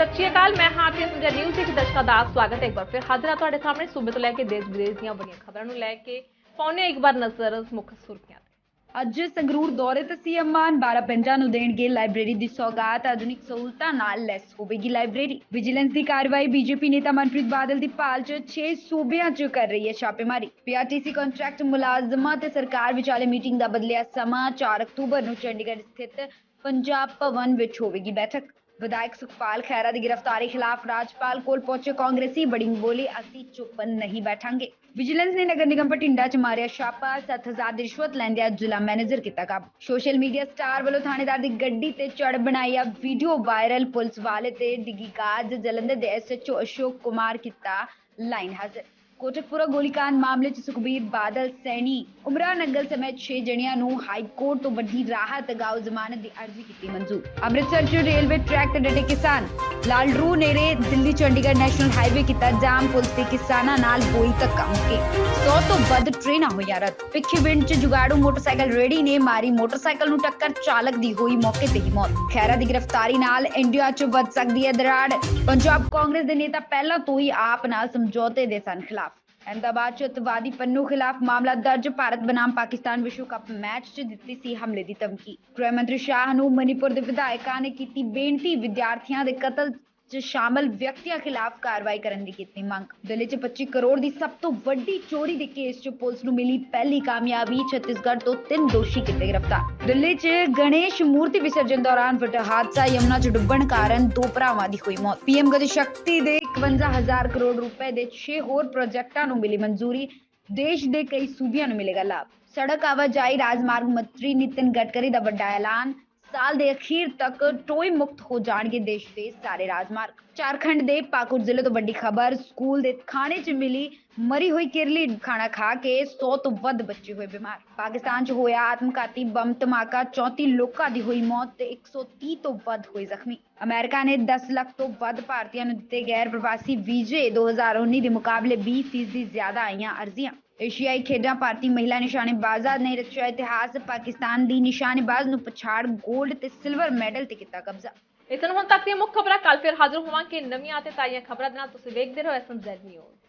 ਸਤਿ ਸ਼੍ਰੀ ਅਕਾਲ, ਮੈਂ ਹਾਂ ਤੇ ਸੰਜਾ ਨਿਊਜ਼ ਦੇ ਦਰਸ਼ਕਾਂ ਦਾ ਸਵਾਗਤ ਹੈ। ਇੱਕ ਵਾਰ ਫਿਰ ਹਾਜ਼ਰ ਹਾਂ ਤੁਹਾਡੇ ਸਾਹਮਣੇ ਸੂਬੇ ਤੋਂ ਲੈ ਕੇ ਦੇਸ਼ ਵਿਦੇਸ਼ ਦੀਆਂ ਬੜੀਆਂ ਖਬਰਾਂ ਨੂੰ ਲੈ ਕੇ ਪਾਉਣੇ ਇੱਕ ਵਾਰ ਨਜ਼ਰ ਮੁੱਖ ਸੁਰਖੀਆਂ ਅੱਜ ਸੰਗਰੂਰ ਦੌਰੇ ਤੇ ਸੀਐਮ ਮਾਨ 12 ਪਿੰਡਾਂ ਨੂੰ ਦੇਣਗੇ ਲਾਇਬ੍ਰੇਰੀ ਦੀ ਸੌਗਾਤ। ਆਧੁਨਿਕ ਸਹੂਲਤਾਂ ਨਾਲ ਲੈਸ ਹੋਵੇਗੀ ਲਾਇਬ੍ਰੇਰੀ। ਵਿਜੀਲੈਂਸ ਦੀ ਕਾਰਵਾਈ ਬੀਜੇਪੀ ਨੇਤਾ ਮਨਪ੍ਰੀਤ ਬਾਦਲ ਦੀ ਭਾਲ 'ਚ 6 ਸੂਬਿਆਂ 'ਚ ਕਰ ਰਹੀ ਹੈ ਛਾਪੇਮਾਰੀ। ਪੀਆਰਟੀਸੀ ਕੰਟਰੈਕਟ ਮੁਲਾਜ਼ਮਾਂ ਤੇ ਸਰਕਾਰ ਵਿਚਾਲੇ ਮੀਟਿੰਗ ਦਾ ਬਦਲਿਆ ਸਮਾਂ। 4 ਅਕਤੂਬਰ ਨੂੰ ਚੰਡੀਗੜ੍ਹ ਸਥਿਤ ਪੰਜਾਬ ਭਵਨ ਵਿੱਚ ਹੋਵੇਗੀ ਬੈਠਕ। ਵਿਧਾਇਕ ਸੁਖਪਾਲ ਖਹਿਰਾ ਦੀ ਗ੍ਰਿਫਤਾਰੀ ਖਿਲਾਫ ਰਾਜਪਾਲ ਕੋਲ ਪਹੁੰਚੇ ਕਾਂਗਰਸੀ ਬੜਿੰਗ ਬੋਲੇ, ਅਸੀਂ ਚੁੱਪ ਨਹੀਂ ਬੈਠਾਂਗੇ। ਵਿਜੀਲੈਂਸ ਨੇ ਨਗਰ ਨਿਗਮ ਭਟਿੰਡਾ ਚ ਮਾਰਿਆ ਛਾਪਾ 7000 ਦੀ ਰਿਸ਼ਵਤ ਲੈਂਦਿਆਂ ਜ਼ਿਲ੍ਹਾ ਮੈਨੇਜਰ ਕੀਤਾ ਕਾਬੂ। ਸੋਸ਼ਲ ਮੀਡੀਆ ਸਟਾਰ ਵੱਲੋਂ ਥਾਣੇਦਾਰ ਦੀ ਗੱਡੀ ਤੇ ਚੜ ਬਣਾਈ ਆ ਵੀਡੀਓ ਵਾਇਰਲ, ਪੁਲਿਸ ਵਾਲੇ ਤੇ ਡਿੱਗੀ ਕਾਜ ਜਲੰਧਰ ਦੇ ਐਸਐਚਓ ਅਸ਼ੋਕ ਕੁਮਾਰ ਕੀਤਾ ਲਾਈਨ ਹਾਜ਼ਰ। ਕੋਟਕਪੁਰਾ ਗੋਲੀकांड ਮਾਮਲੇ 'ਚ ਸੁਖਬੀਰ ਬਾਦਲ, ਸੈਣੀ ਉਮਰਾ ਨੰਗਲ ਸਮੇਤ 6 ਜਣਿਆਂ ਨੂੰ ਹਾਈ ਕੋਰਟ ਤੋਂ ਵੱਡੀ ਰਾਹਤ ਅਗਾਊ ਜ਼ਮਾਨਤ ਦੀ ਅਰਜ਼ੀ ਕੀਤੀ ਮਨਜ਼ੂਰ। ਅੰਮ੍ਰਿਤਸਰ 'ਚ ਰੇਲਵੇ ਟਰੈਕ ਤੇ ਡਟੇ ਕਿਸਾਨ। ਲਾਲਰੂ ਨੇੜੇ ਦਿੱਲੀ ਚੰਡੀਗੜ੍ਹ ਨੈਸ਼ਨਲ ਹਾਈਵੇ ਕੀਤਾ ਜਾਮ, ਪੁਲਿਸ ਦੇ ਕਿਸਾਨਾਂ ਨਾਲ ਹੋਈ ਧੱਕਾ ਮੁੱਕੀ 100 ਤੋਂ ਵੱਧ ਟ੍ਰੇਨਾਂ ਹੋਈਆਂ ਰੱਦ। ਪਿੱਖੀਵਿੰਡ 'ਚ ਜੁਗਾੜੂ ਮੋਟਰਸਾਈਕਲ ਰੇੜੀ ਨੇ ਮਾਰੀ ਮੋਟਰਸਾਈਕਲ ਨੂੰ ਟੱਕਰ, ਚਾਲਕ ਦੀ ਹੋਈ ਮੌਕੇ ਤੇ ਹੀ ਮੌਤ। ਖੈਰਾ ਦੀ ਗ੍ਰਿਫਤਾਰੀ ਨਾਲ ਇੰਡੀਆ 'ਚ ਵੱਧ ਸਕਦੀ ਹੈ ਦਰਾੜ। ਪੰਜਾਬ ਕਾਂਗਰਸ ਦੇ ਨੇਤਾ ਪਹਿਲਾਂ ਤੋਂ ਹੀ ਆਪ ਨਾਲ ਸਮਝੌਤੇ ਦੇ ਸਨ ਖਿਲਾਫ। ਅਹਿਮਦਾਬਾਦ 'ਚ ਅਤਵਾਦੀ ਪੰਨੂ ਖਿਲਾਫ ਮਾਮਲਾ ਦਰਜ, ਭਾਰਤ ਬਨਾਮ ਪਾਕਿਸਤਾਨ ਵਿਸ਼ਵ ਕੱਪ ਮੈਚ 'ਚ ਦਿੱਤੀ ਸੀ ਹਮਲੇ ਦੀ ਧਮਕੀ। ਗ੍ਰਹਿ ਮੰਤਰੀ ਸ਼ਾਹ ਨੂੰ ਮਨੀਪੁਰ ਦੇ ਵਿਧਾਇਕਾਂ ਨੇ ਕੀਤੀ ਬੇਨਤੀ, ਵਿਦਿਆਰਥੀਆਂ ਦੇ ਕਤਲ 'ਚ ਸ਼ਾਮਲ ਵਿਅਕਤੀਆਂ ਖਿਲਾਫ ਕਾਰਵਾਈ ਕਰਨ ਦੀ ਕੀਤੀ ਮੰਗ। ਦਿੱਲੀ 'ਚ 25 ਕਰੋੜ ਦੀ ਸਭ ਤੋਂ ਵੱਡੀ ਚੋਰੀ ਦੇ ਕੇਸ 'ਚ ਪੁਲਿਸ ਨੂੰ ਮਿਲੀ ਪਹਿਲੀ ਕਾਮਯਾਬੀ, ਛੱਤੀਸਗੜ੍ਹ ਤੋਂ ਤਿੰਨ ਦੋਸ਼ੀ ਕੀਤੇ ਗ੍ਰਿਫਤਾਰ। ਦਿੱਲੀ 'ਚ ਗਣੇਸ਼ ਮੂਰਤੀ ਵਿਸਰਜਨ ਦੌਰਾਨ ਵੱਡਾ ਹਾਦਸਾ, ਯਮੁਨਾ 'ਚ ਡੁੱਬਣ ਕਾਰਨ ਦੋ ਭਰਾਵਾਂ ਦੀ ਹੋਈ ਮੌਤ। ਪੀਐਮ ਗਤੀ ਸ਼ਕਤੀ ਦੇ 51000 ਕਰੋੜ ਰੁਪਏ ਦੇ 6 ਹੋਰ ਪ੍ਰੋਜੈਕਟਾਂ ਨੂੰ ਮਿਲੀ ਮਨਜ਼ੂਰੀ। ਦੇਸ਼ ਦੇ ਕਈ ਸੂਬਿਆਂ ਨੂੰ ਮਿਲੇਗਾ ਲਾਭ। ਸੜਕ ਆਵਾਜਾਈ ਰਾਜਮਾਰਗ ਮੰਤਰੀ ਨਿਤਿਨ ਗਡਕਰੀ ਦਾ ਵੱਡਾ ਐਲਾਨ। ਸਾਲ ਦੇ ਅਖੀਰ ਤੱਕ ਟੋਏ ਮੁਕਤ ਹੋ ਜਾਣਗੇ ਦੇਸ਼ ਦੇ ਸਾਰੇ ਰਾਜਮਾਰਗ। ਝਾਰਖੰਡ ਦੇ ਪਾਕੁਰ ਜ਼ਿਲ੍ਹੇ ਤੋਂ ਵੱਡੀ ਖਬਰ, ਸਕੂਲ ਦੇ ਖਾਣੇ 'ਚ ਮਿਲੀ ਮਰੀ ਹੋਈ ਕਿਰਲੀ, ਖਾਣਾ ਖਾ ਕੇ 100 ਤੋਂ ਵੱਧ ਬੱਚੇ ਹੋਏ ਬਿਮਾਰ। ਪਾਕਿਸਤਾਨ 'ਚ ਹੋਇਆ ਆਤਮਘਾਤੀ ਬੰਬ ਧਮਾਕਾ 34 ਲੋਕਾਂ ਦੀ ਹੋਈ ਮੌਤ ਤੇ 130 ਤੋਂ ਵੱਧ ਹੋਏ ਜ਼ਖਮੀ। ਅਮਰੀਕਾ ਨੇ 10 ਲੱਖ ਤੋਂ ਵੱਧ ਭਾਰਤੀਆਂ ਨੂੰ ਦਿੱਤੇ ਗੈਰ ਪ੍ਰਵਾਸੀ ਵੀਜ਼ੇ 2019 ਦੇ ਮੁਕਾਬਲੇ 20% ਜ਼ਿਆਦਾ ਆਈਆਂ ਅਰਜ਼ੀਆਂ। ਏਸ਼ੀਆਈ ਖੇਡਾਂ ਭਾਰਤੀ ਮਹਿਲਾ ਨਿਸ਼ਾਨੇਬਾਜ਼ਾਂ ਨੇ ਰਚਿਆ ਇਤਿਹਾਸ, ਪਾਕਿਸਤਾਨ ਦੀ ਨਿਸ਼ਾਨੇਬਾਜ਼ ਨੂੰ ਪਛਾੜ 골ਡ ਤੇ ਸਿਲਵਰ ਮੈਡਲ ਤੇ ਕੀਤਾ ਕਬਜ਼ਾ। ਇਸ ਨੂੰ ਹੁਣ ਤੱਕ ਦੀਆਂ ਮੁੱਖ ਖਬਰਾਂ ਕੱਲ ਫਿਰ ਹਾਜ਼ਰ ਹੋਵਾਂਗੇ। ਨਵੀਆਂ ਅਤੇ ਤਾਜ਼ੀਆਂ ਖਬਰਾਂ ਦੇ ਨਾਲ ਤੁਸੀਂ ਵੇਖਦੇ ਰਹੋ ਐਸਐਮ ਜ਼ੈਡ ਨਿਊਜ਼।